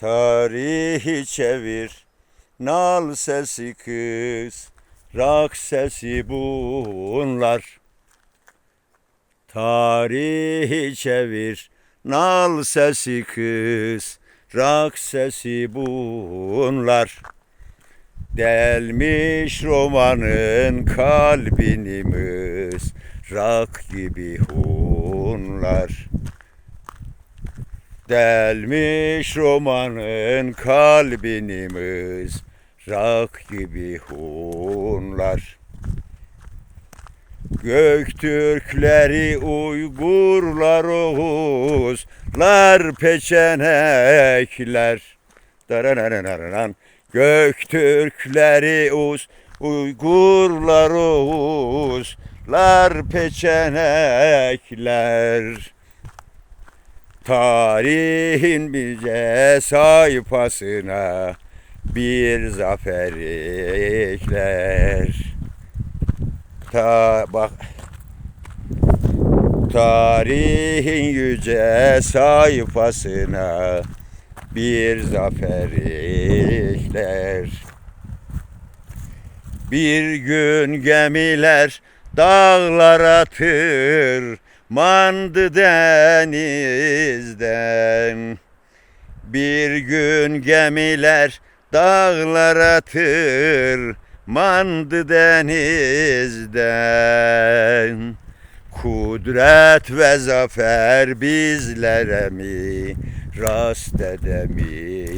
Tarihi çevir, nal sesi kız, rak sesi bunlar. Tarihi çevir, nal sesi kız, rak sesi bunlar. Delmiş romanın kalbini rak gibi hunlar. Delmiş romanın kalbini rak gibi hunlar. Göktürkleri Uygurlar Oğuzlar peçenekler. Daranananan Göktürkleri Uz Uygurlar Oğuzlar peçenekler Tarihin bize sayfasına bir zafer ekler. Ta bak Tarihin yüce sayfasına bir zafer ekler. Bir gün gemiler dağlara tırmandı denizden. Bir gün gemiler dağlara tırmandı denizden. Kudret ve zafer bizlere mi rast edemizden.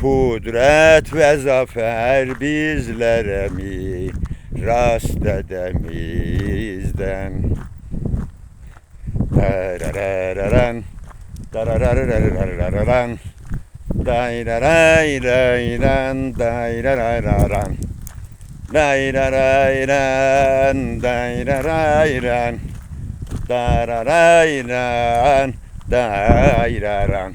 Kudret ve zafer bizlere mi rast edemizden. Dararararan, dararararararan, dayrarayraran, dayrarararan, dayrarayran, dayrarayran, dararayran, dayraran.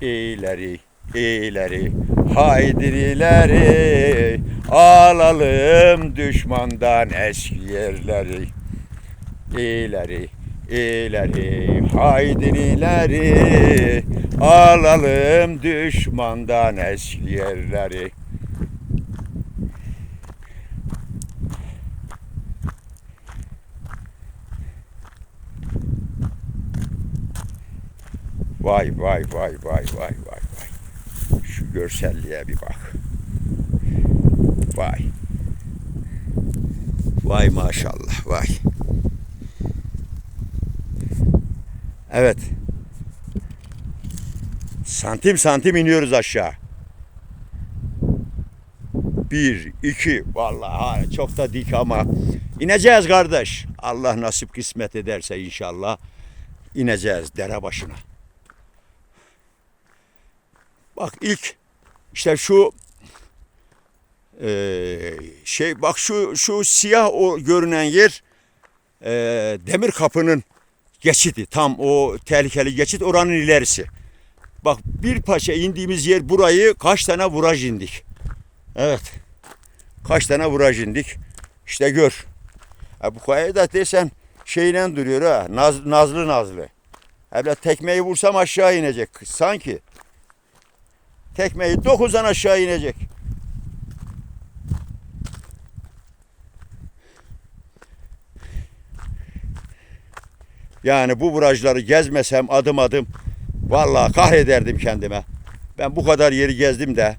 İleri, ileri, haydi ileri, alalım düşmandan eski yerleri. İleri, ileri, haydi ileri, alalım düşmandan eski yerleri. Vay vay vay vay vay vay vay. Şu görselliğe bir bak. Vay. Vay maşallah vay. Evet. Santim santim iniyoruz aşağı. Bir, iki, vallahi çok da dik ama ineceğiz kardeş. Allah nasip kısmet ederse inşallah ineceğiz dere başına. Bak ilk işte şu eee, şey bak şu şu siyah o görünen yer eee, demir kapının geçidi. Tam o tehlikeli geçit oranın ilerisi. Bak bir paşa indiğimiz yer burayı kaç tane vuraj indik. Evet. Kaç tane vuraj indik. İşte gör. Ha, bu kaya da desen şeyle duruyor ha. Naz, nazlı nazlı. Hele tekmeyi vursam aşağı inecek. Sanki. Tekmeyi dokuzdan aşağı inecek. Yani bu virajları gezmesem adım adım vallahi kahrederdim kendime. Ben bu kadar yeri gezdim de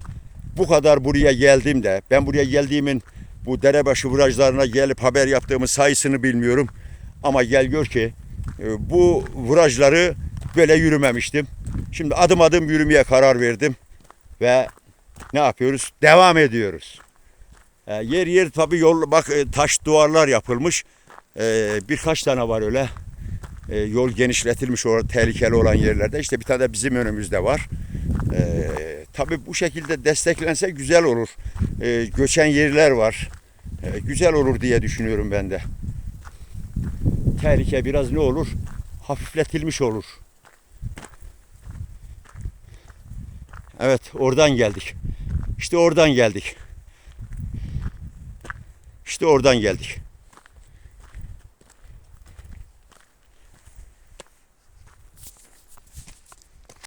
bu kadar buraya geldim de ben buraya geldiğimin bu derebaşı virajlarına gelip haber yaptığımın sayısını bilmiyorum. Ama gel gör ki e, bu virajları böyle yürümemiştim. Şimdi adım adım yürümeye karar verdim ve ne yapıyoruz? Devam ediyoruz. E, yer yer tabii yol bak e, taş duvarlar yapılmış. E, birkaç tane var öyle. E, yol genişletilmiş orada tehlikeli olan yerlerde. İşte bir tane de bizim önümüzde var. E, tabii bu şekilde desteklense güzel olur. E, göçen yerler var. E, güzel olur diye düşünüyorum ben de. Tehlike biraz ne olur? Hafifletilmiş olur. Evet oradan geldik. İşte oradan geldik. İşte oradan geldik.